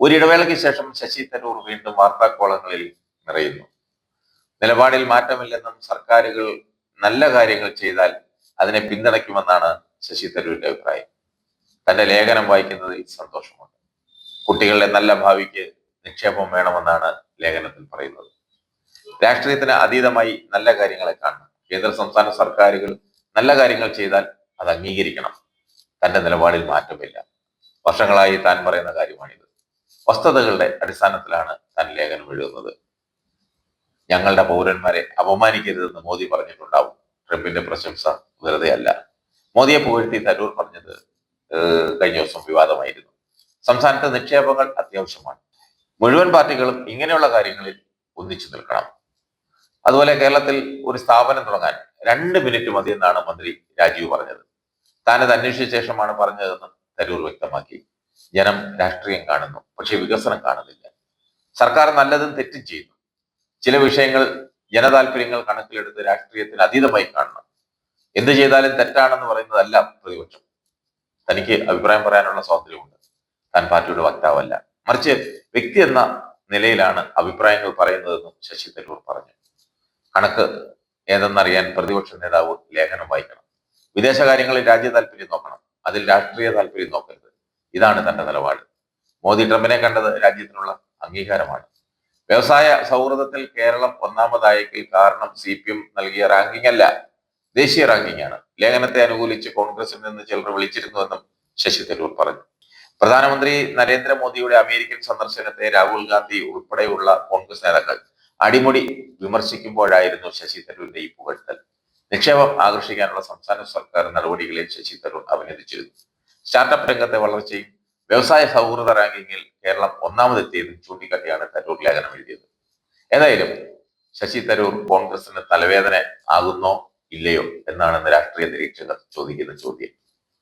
ഒരിടവേളയ്ക്ക് ശേഷം ശശി തരൂർ വീണ്ടും വാർത്താക്കോളങ്ങളിൽ നിറയുന്നു. നിലപാടിൽ മാറ്റമില്ലെന്നും സർക്കാരുകൾ നല്ല കാര്യങ്ങൾ ചെയ്താൽ അതിനെ പിന്തുണയ്ക്കുമെന്നാണ് ശശി തരൂരിന്റെ അഭിപ്രായം. തന്റെ ലേഖനം വായിക്കുന്നതിൽ സന്തോഷമുണ്ട്. കുട്ടികളുടെ നല്ല ഭാവിക്ക് നിക്ഷേപം വേണമെന്നാണ് ലേഖനത്തിൽ പറയുന്നത്. രാഷ്ട്രീയത്തിന് അതീതമായി നല്ല കാര്യങ്ങളെ കാണണം. കേന്ദ്ര സംസ്ഥാന സർക്കാരുകൾ നല്ല കാര്യങ്ങൾ ചെയ്താൽ അത് അംഗീകരിക്കണം. തന്റെ നിലപാടിൽ മാറ്റമില്ല. വർഷങ്ങളായി താൻ പറയുന്ന കാര്യമാണിത്. വസ്തുതകളുടെ അടിസ്ഥാനത്തിലാണ് താൻ ലേഖനം എഴുതുന്നത്. ഞങ്ങളുടെ പൗരന്മാരെ അപമാനിക്കരുതെന്ന് മോദി പറഞ്ഞിട്ടുണ്ടാവും. ട്രംപിന്റെ പ്രശംസ വെറുതെ അല്ല മോദിയെ പുകഴ്ത്തി തരൂർ പറഞ്ഞത് കഴിഞ്ഞ ദിവസം വിവാദമായിരുന്നു. സംസ്ഥാനത്തെ നിക്ഷേപങ്ങൾ അത്യാവശ്യമാണ്. മുഴുവൻ പാർട്ടികളും ഇങ്ങനെയുള്ള കാര്യങ്ങളിൽ ഒന്നിച്ചു നിൽക്കണം. അതുപോലെ കേരളത്തിൽ ഒരു സ്ഥാപനം തുടങ്ങാൻ രണ്ട് മിനിറ്റ് മതിയെന്നാണ് മന്ത്രി രാജീവ് പറഞ്ഞത്. താനത് അന്വേഷിച്ച ശേഷമാണ് പറഞ്ഞതെന്ന് തരൂർ വ്യക്തമാക്കി. ജനം രാഷ്ട്രീയം കാണുന്നു പക്ഷെ വികസനം കാണുന്നില്ല. സർക്കാർ നല്ലതും തെറ്റും ചെയ്യുന്നു. ചില വിഷയങ്ങൾ ജനതാൽപര്യങ്ങൾ കണക്കിലെടുത്ത് രാഷ്ട്രീയത്തിന് അതീതമായി കാണണം. എന്ത് ചെയ്താലും തെറ്റാണെന്ന് പറയുന്നതല്ല പ്രതിപക്ഷം. തനിക്ക് അഭിപ്രായം പറയാനുള്ള സ്വാതന്ത്ര്യമുണ്ട്. താൻ പാർട്ടിയുടെ വക്താവല്ല. മറിച്ച് വ്യക്തി എന്ന നിലയിലാണ് അഭിപ്രായങ്ങൾ പറയുന്നതെന്നും ശശി തരൂർ പറഞ്ഞു. കണക്ക് ഏതെന്നറിയാൻ പ്രതിപക്ഷ നേതാവ് ലേഖനം വായിക്കണം. വിദേശകാര്യങ്ങളിൽ രാജ്യ താല്പര്യം നോക്കണം. അതിൽ രാഷ്ട്രീയ താല്പര്യം നോക്കരുത്. ഇതാണ് തന്റെ നിലപാട്. മോദി ട്രംപിനെ കണ്ടത് രാജ്യത്തിനുള്ള അംഗീകാരമാണ്. വ്യവസായ സൗഹൃദത്തിൽ കേരളം ഒന്നാമതായെങ്കിൽ കാരണം സി പി എം നൽകിയ റാങ്കിംഗ് അല്ല ദേശീയ റാങ്കിംഗ് ആണ്. ലേഖനത്തെ അനുകൂലിച്ച് കോൺഗ്രസിൽ നിന്ന് ചിലർ വിളിച്ചിരുന്നുവെന്നും ശശി തരൂർ പറഞ്ഞു. പ്രധാനമന്ത്രി നരേന്ദ്രമോദിയുടെ അമേരിക്കൻ സന്ദർശനത്തെ രാഹുൽ ഗാന്ധി ഉൾപ്പെടെയുള്ള കോൺഗ്രസ് നേതാക്കൾ അടിമുടി വിമർശിക്കുമ്പോഴായിരുന്നു ശശി തരൂരിന്റെ ഈ പുകഴ്ത്തൽ. നിക്ഷേപം ആകർഷിക്കാനുള്ള സംസ്ഥാന സർക്കാർ നടപടികളെ ശശി തരൂർ അഭിനന്ദിച്ചിരുന്നു. സ്റ്റാർട്ടപ്പ് രംഗത്തെ വളർച്ചയും വ്യവസായ സൗഹൃദ റാങ്കിങ്ങിൽ കേരളം ഒന്നാമതെത്തിയതും ചൂണ്ടിക്കാട്ടിയാണ് തരൂർ ലേഖനം എഴുതിയത്. ഏതായാലും ശശി തരൂർ കോൺഗ്രസിന് തലവേദന ആകുന്നോ ഇല്ലയോ എന്നാണ് രാഷ്ട്രീയ നിരീക്ഷകർ ചോദിക്കുന്ന ചോദ്യം.